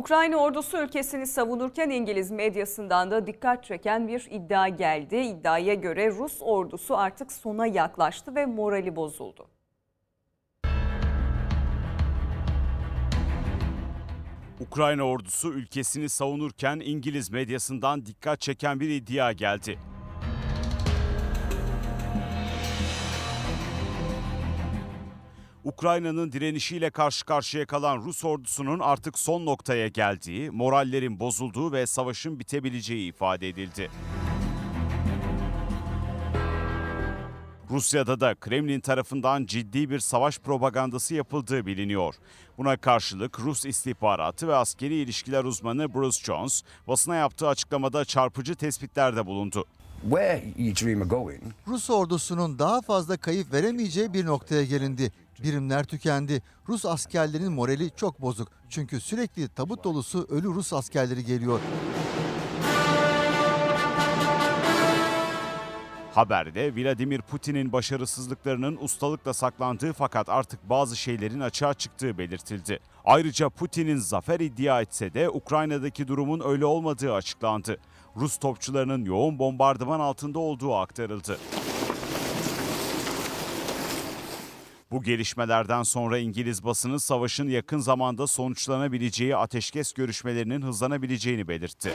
Ukrayna ordusu ülkesini savunurken İngiliz medyasından da dikkat çeken bir iddia geldi. İddiaya göre Rus ordusu artık sona yaklaştı ve morali bozuldu. Ukrayna ordusu ülkesini savunurken İngiliz medyasından dikkat çeken bir iddia geldi. Ukrayna'nın direnişiyle karşı karşıya kalan Rus ordusunun artık son noktaya geldiği, morallerin bozulduğu ve savaşın bitebileceği ifade edildi. Rusya'da da Kremlin tarafından ciddi bir savaş propagandası yapıldığı biliniyor. Buna karşılık Rus istihbaratı ve askeri ilişkiler uzmanı Bruce Jones basına yaptığı açıklamada çarpıcı tespitlerde bulundu. where you dream of going, Rus ordusunun daha fazla kayıp veremeyeceği bir noktaya gelindi. Birimler tükendi. Rus askerlerinin morali çok bozuk. Çünkü sürekli tabut dolusu ölü Rus askerleri geliyor. Haberde Vladimir Putin'in başarısızlıklarının ustalıkla saklandığı fakat artık bazı şeylerin açığa çıktığı belirtildi. Ayrıca Putin'in zafer iddia etse de Ukrayna'daki durumun öyle olmadığı açıklandı. Rus topçularının yoğun bombardıman altında olduğu aktarıldı. Bu gelişmelerden sonra İngiliz basını savaşın yakın zamanda sonuçlanabileceği ateşkes görüşmelerinin hızlanabileceğini belirtti.